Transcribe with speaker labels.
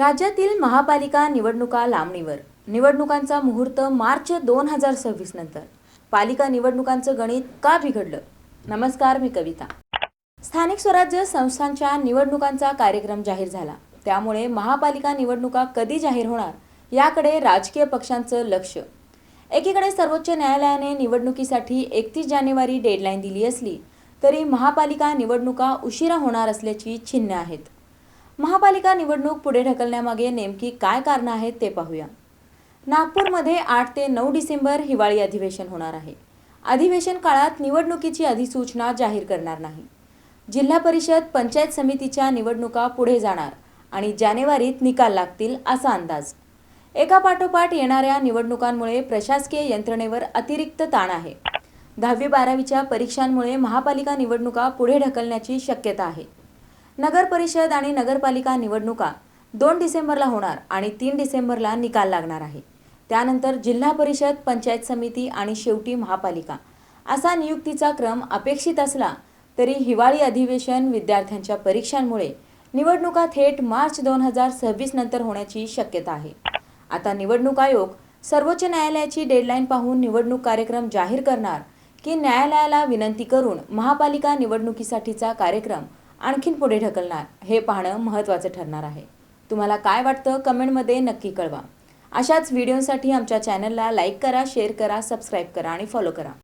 Speaker 1: राज्यातील महापालिका निवडणुका लांबणीवर. निवडणुकांचा मुहूर्त मार्च दोन हजार सव्वीस नंतर. पालिका निवडणुकांचं गणित का बिघडलं? नमस्कार मी कविता. स्थानिक स्वराज्य संस्थांच्या निवडणुकांचा कार्यक्रम जाहीर झाला. त्यामुळे महापालिका निवडणुका कधी जाहीर होणार याकडे राजकीय पक्षांचं लक्ष. एकीकडे सर्वोच्च न्यायालयाने निवडणुकीसाठी एकतीस जानेवारी डेडलाईन दिली असली तरी महापालिका निवडणुका उशिरा होणार असल्याची चिन्ह आहेत. महापालिका निवडणूक पुढे ढकलण्यामागे नेमकी काय कारणं आहेत ते पाहूया. नागपूरमध्ये आठ ते नऊ डिसेंबर हिवाळी अधिवेशन होणार आहे. अधिवेशन काळात निवडणुकीची अधिसूचना जाहीर करणार नाही. जिल्हा परिषद पंचायत समितीच्या निवडणुका पुढे जाणार आणि जानेवारीत निकाल लागतील असा अंदाज. एका पाठोपाठ येणाऱ्या निवडणुकांमुळे प्रशासकीय यंत्रणेवर अतिरिक्त ताण आहे. दहावी बारावीच्या परीक्षांमुळे महापालिका निवडणुका पुढे ढकलण्याची शक्यता आहे. नगर परिषद आणि नगरपालिका निवडणुका दोन डिसेंबरला होणार आणि तीन डिसेंबरला निकाल लागणार आहे. त्यानंतर जिल्हा परिषद पंचायत समिती आणि शेवटी महापालिका. असा नियुक्तीचा क्रम अपेक्षित असला तरी हिवाळी अधिवेशन विद्यार्थ्यांच्या परीक्षांमुळे निवडणुका थेट मार्च दोन हजार सव्वीस नंतर होण्याची शक्यता आहे. आता निवडणूक आयोग सर्वोच्च न्यायालयाची डेडलाईन पाहून निवडणूक कार्यक्रम जाहीर करणार की न्यायालयाला विनंती करून महापालिका निवडणुकीसाठीचा कार्यक्रम आणखीन पुढे ढकलणार. हे पाहणं महत्त्वाचं ठरणार आहे. तुम्हाला काय वाटतं कमेंटमध्ये नक्की कळवा. अशाच व्हिडिओसाठी आमच्या चॅनलला लाईक करा शेअर करा सबस्क्राईब करा आणि फॉलो करा.